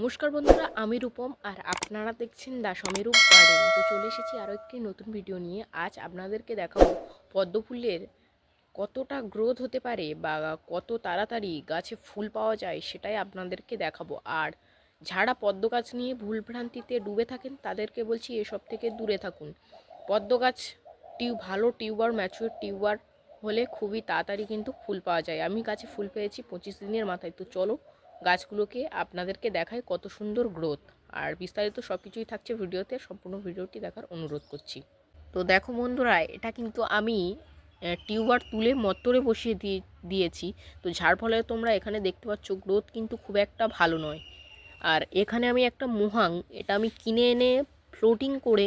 নমস্কার বন্ধুরা, আমি রূপম আর আপনারা দেখছেন দা সমীরূপ গার্ডেন তো চলে এসেছি আরও একটি নতুন ভিডিও নিয়ে। আজ আপনাদেরকে দেখাবো পদ্ম ফুলের কতটা গ্রোথ হতে পারে বা কত তাড়াতাড়ি গাছে ফুল পাওয়া যায় সেটাই আপনাদেরকে দেখাবো। আর যারা পদ্ম গাছ নিয়ে ভুলভ্রান্তিতে ডুবে থাকেন, তাদেরকে বলছি এসব থেকে দূরে থাকুন। পদ্ম গাছ টিউ ভালো টিউবার ম্যাচুর টিউবার হলে খুবই তাড়াতাড়ি কিন্তু ফুল পাওয়া যায়। আমি গাছে ফুল পেয়েছি পঁচিশ দিনের মাথায়। তো চলো গাছগুলোকে আপনাদেরকে দেখায় কত সুন্দর গ্রোথ আর বিস্তারিত সব কিছুই থাকছে ভিডিওতে, সম্পূর্ণ ভিডিওটি দেখার অনুরোধ করছি। তো দেখো বন্ধুরা, এটা কিন্তু আমি টিউবার তুলে মত্তরে বসিয়ে দিয়ে, দিয়েছি। তো যার ফলে তোমরা এখানে দেখতে পাচ্ছ গ্রোথ কিন্তু খুব একটা ভালো নয়। আর এখানে আমি একটা মুহাং, এটা আমি কিনে এনে ফ্লোটিং করে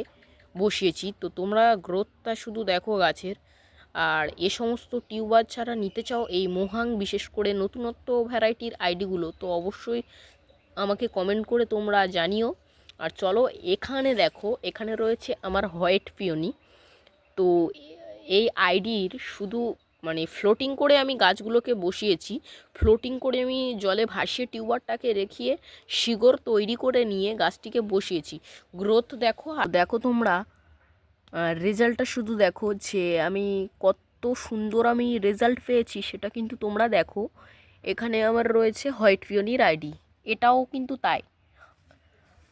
বসিয়েছি। তো তোমরা গ্রোথটা শুধু দেখো গাছের। আর এ সমস্ত টিউবার ছাড়া নিতে চাও এই মোহাং, বিশেষ করে নতুনত্ব ভ্যারাইটির আইডিগুলো, তো অবশ্যই আমাকে কমেন্ট করে তোমরা জানিও। আর চলো, এখানে দেখো, এখানে রয়েছে আমার হোয়াইট পিওনি। তো এই আইডির শুধু মানে ফ্লোটিং করে আমি গাছগুলোকে বসিয়েছি। ফ্লোটিং করে আমি জলে ভাসিয়ে টিউবারটাকে রেখিয়ে শিগর তৈরি করে নিয়ে গাছটিকে বসিয়েছি। গ্রোথ দেখো, আর দেখো তোমরা রেজাল্টটা শুধু দেখো যে আমি কত সুন্দর আমি রেজাল্ট পেয়েছি, সেটা কিন্তু তোমরা দেখো। এখানে আমার রয়েছে হোয়াইট পিওনির আইডি, এটাও কিন্তু তাই।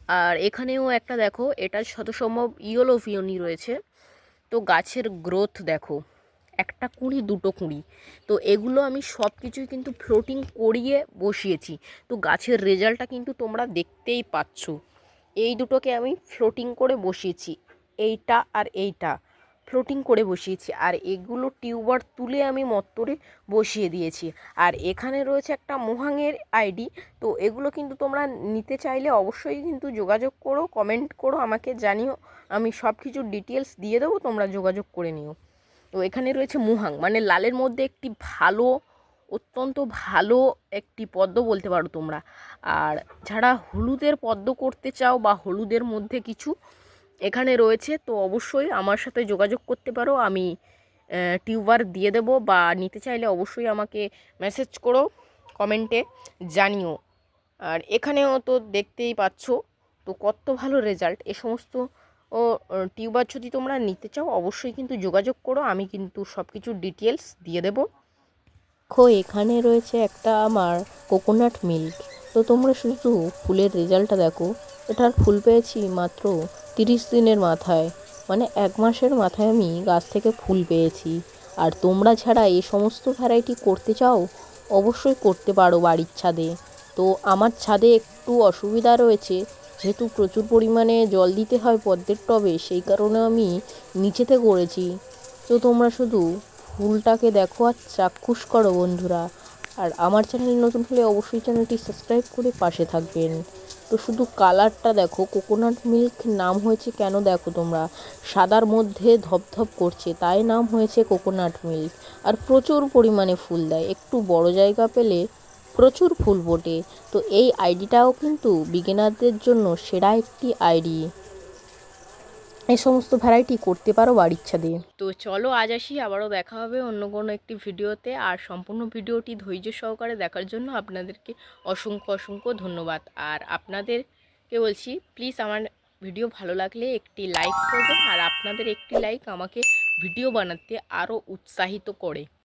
আর এখানেও একটা দেখো, এটা শত সম্ভব ইয়েলো পিওনি রয়েছে। তো গাছের গ্রোথ দেখো, একটা কুঁড়ি, দুটো কুঁড়ি। তো এগুলো আমি সব কিছুই কিন্তু ফ্লোটিং করিয়ে বসিয়েছি। তো গাছের রেজাল্টটা কিন্তু তোমরা দেখতেই পাচ্ছ। এই দুটোকে আমি ফ্লোটিং করে বসিয়েছি। এইটা আর এইটা। ফ্লোটিং করে বসিয়েছি। আর এগুলো টিউবার তুলে আমি মত্তরে বসিয়ে দিয়েছি। আর এখানে রয়েছে একটা মোহাংয়ের আইডি তো এগুলো কিন্তু তোমরা নিতে চাইলে অবশ্যই কিন্তু যোগাযোগ করো কমেন্ট করো, আমাকে জানিও। আমি সব কিছুর ডিটেলস দিয়ে দেবো, তোমরা যোগাযোগ করে নিও। তো এখানে রয়েছে মুহাং। মানে লালের মধ্যে একটি ভালো, অত্যন্ত ভালো একটি পদ্ম বলতে পারো তোমরা। আর যারা হলুদের পদ্ম করতে চাও বা হলুদের মধ্যে কিছু এখানে রয়েছে, তো অবশ্যই আমার সাথে যোগাযোগ করতে পারো। আমি টিউবার দিয়ে দেব বা নিতে চাইলে অবশ্যই আমাকে মেসেজ করো কমেন্টে জানিও। আর এখানেও তো দেখতেই পাচ্ছ, তো কত ভালো রেজাল্ট এ সমস্ত, ও টিউবার যদি তোমরা নিতে চাও, অবশ্যই কিন্তু যোগাযোগ করো। আমি কিন্তু সব কিছুর ডিটেলস দিয়ে দেবো। দেখো, এখানে রয়েছে একটা আমার কোকোনাট মিল্ক তো তোমরা শুধু ফুলের রেজাল্টটা দেখো। এটার ফুল পেয়েছি মাত্র তিরিশ দিনের মাথায় মানে এক মাসের মাথায় আমি গাছ থেকে ফুল পেয়েছি। আর তোমরা ছাড়া এই সমস্ত ভ্যারাইটি করতে চাও? অবশ্যই করতে পারো বাড়ির ছাদে। তো আমার ছাদে একটু অসুবিধা রয়েছে, যেহেতু প্রচুর পরিমাণে জল দিতে হয় পদ্মের টবে, সেই কারণে আমি নিচেতে করেছি তো তোমরা শুধু ফুলটাকে দেখো আর চাক্ষুষ করো বন্ধুরা। আর আমার চ্যানেল নতুন হলে অবশ্যই চ্যানেলটি সাবস্ক্রাইব করে পাশে থাকবেন। তো শুধু কালারটা দেখো কোকোনাট মিল্ক নাম হয়েছে কেন দেখো তোমরা? সাদার মধ্যে ধপধপ করছে, তাই নাম হয়েছে কোকোনাট মিল্ক আর প্রচুর পরিমাণে ফুল দেয়, একটু বড় জায়গা পেলে প্রচুর ফুল ফোটে তো এই আইডিটাও কিন্তু বিগিনারদের জন্য সেরা একটি আইডি। এই সমস্ত ভ্যারাইটি করতে পারো বাড়ির দিয়ে। তো চলো আজ আসি, আবারও দেখা হবে অন্য কোনো একটি ভিডিওতে। আর সম্পূর্ণ ভিডিওটি ধৈর্য সহকারে দেখার জন্য আপনাদেরকে অসংখ্য অসংখ্য ধন্যবাদ। আর আপনাদেরকে বলছি প্লিজ আমার ভিডিও ভালো লাগলে একটি লাইক করবেন, আর আপনাদের একটি লাইক আমাকে ভিডিও বানাতে আরও উৎসাহিত করে।